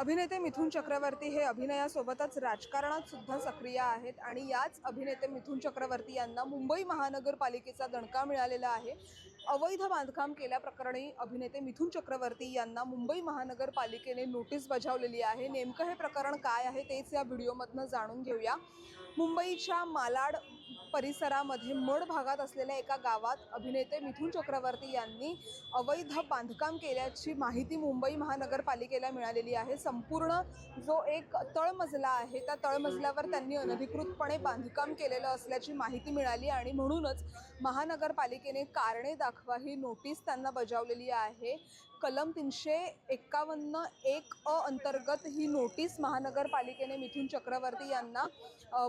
अभिनेते मिथुन चक्रवर्ती हे अभिनयासोबतच राजकारणात सुद्धा सक्रिय आहेत आणि याच अभिनेते मिथुन चक्रवर्ती यांना मुंबई महानगरपालिकेचा दणका मिळालेला आहे. अवैध बांधकाम केल्याप्रकरणी अभिनेते मिथुन चक्रवर्ती यांना मुंबई महानगरपालिकेने नोटीस बजावलेली आहे. नेमकं हे प्रकरण काय आहे तेच या व्हिडिओमधनं जाणून घेऊया. मुंबईच्या मालाड परिसरामध्ये मड भागात असलेल्या एका गावात अभिनेते मिथुन चक्रवर्ती यांनी अवैध बांधकाम केल्याची माहिती मुंबई महानगरपालिकेला मिळालेली आहे. संपूर्ण जो एक तळमजला आहे त्या तळमजल्यावर त्यांनी अनधिकृतपणे बांधकाम केलेलं असल्याची माहिती मिळाली आणि म्हणूनच महानगरपालिकेने कारणे दाखवा ही नोटीस त्यांना बजावलेली आहे. कलम तीनशे एक्कावन्न एक अ अंतर्गत ही नोटीस महानगरपालिकेने मिथुन चक्रवर्ती यांना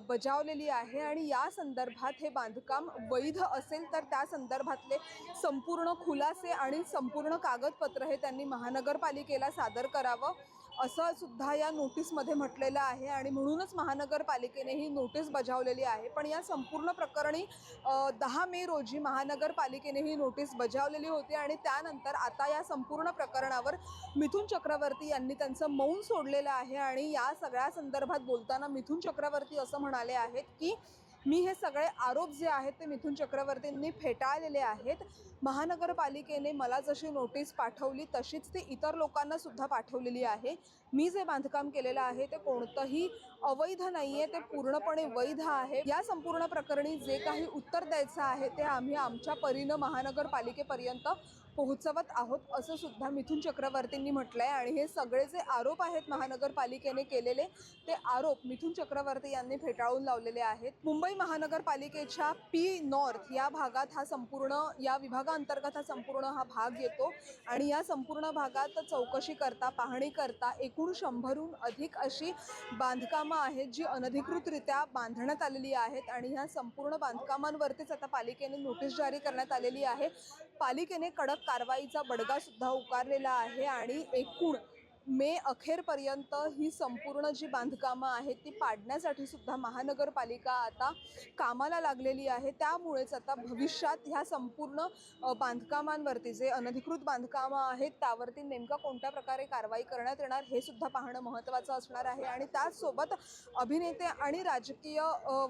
बजावलेली आहे आणि या संदर्भात संदर्भात हे बांधकाम वैध असेल तर त्या संदर्भातले संपूर्ण खुलासे आणि संपूर्ण कागदपत्र हे त्यांनी महानगरपालिकेला सादर करावं असं सुद्धा या नोटीसमध्ये म्हटलेलं आहे. आणि म्हणूनच महानगरपालिकेने ही नोटीस बजावलेली आहे. पण या संपूर्ण प्रकरणी दहा मे रोजी महानगरपालिकेने ही नोटीस बजावलेली होती आणि त्यानंतर आता या संपूर्ण प्रकरणावर मिथुन चक्रवर्ती यांनी त्यांचं मौन सोडलेलं आहे. आणि या सगळ्या संदर्भात बोलताना मिथुन चक्रवर्ती असं म्हणाले आहेत की मी हे सगळे आरोप जे आहेत ते मिथुन चक्रवर्तींनी फेटाळलेले आहेत. महानगरपालिकेने मला जशी नोटीस पाठवली तशीच ती इतर लोकांना सुद्धा पाठवलेली आहे. मी जे बांधकाम केलेलं आहे ते कोणतंही अवैध नाही आहे ते पूर्णपणे वैध आहे. या संपूर्ण प्रकरणी जे काही उत्तर द्यायचं आहे ते आम्ही आमच्या परीनं महानगरपालिकेपर्यंत पोहोचवत आहोत असं सुद्धा मिथुन चक्रवर्तींनी म्हटलं आहे आणि हे सगळे जे आरोप आहेत महानगरपालिकेने केलेले ते आरोप मिथुन चक्रवर्ती यांनी फेटाळून लावलेले आहेत. मुंबई महानगरपालिकेच्या पी नॉर्थ या भागात हा संपूर्ण या विभागाअंतर्गत हा संपूर्ण हा भाग येतो. आणि या संपूर्ण भागात चौकशी करता पाहणी करता एकूण शंभरहून अधिक अशी बांधकामं आहेत जी अनधिकृतरित्या बांधण्यात आलेली आहेत. आणि ह्या संपूर्ण बांधकामांवरतीच आता पालिकेने नोटीस जारी करण्यात आलेली आहे. पालिकेने कडक कारवाईचा बडगासुद्धा उकारलेला आहे. आणि एकूण मे अखेरपर्यंत ही संपूर्ण जी बांधकामं आहेत ती पाडण्यासाठी सुद्धा महानगरपालिका आता कामाला लागलेली आहे. त्यामुळेच आता भविष्यात ह्या संपूर्ण बांधकामांवरती जे अनधिकृत बांधकामं आहेत त्यावरती नेमका कोणत्या प्रकारे कारवाई करण्यात येणार हे सुद्धा पाहणं महत्त्वाचं असणार आहे. आणि त्याचसोबत अभिनेते आणि राजकीय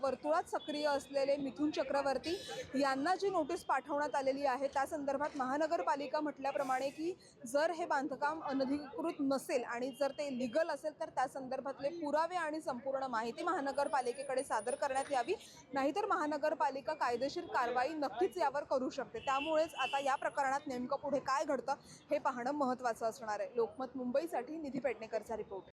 वर्तुळात सक्रिय असलेले मिथुन चक्रवर्ती यांना जी नोटीस पाठवण्यात आलेली आहे त्या संदर्भात महानगरपालिका म्हटल्याप्रमाणे की जर हे बांधकाम अनधिकृत नस असेल आणि जर ते लिगल असेल तर त्या संदर्भातले पुरावे आणि संपूर्ण माहिती महानगरपालिकेकडे सादर करण्यात यावी. नाहीतर महानगरपालिका कायदेशीर कारवाई नक्कीच यावर करू शकते. त्यामुळेच आता या प्रकरणात नेमकं पुढे काय घडतं हे पाहणं महत्त्वाचं असणार आहे. लोकमत मुंबईसाठी निधी पेडणेकरचा रिपोर्ट.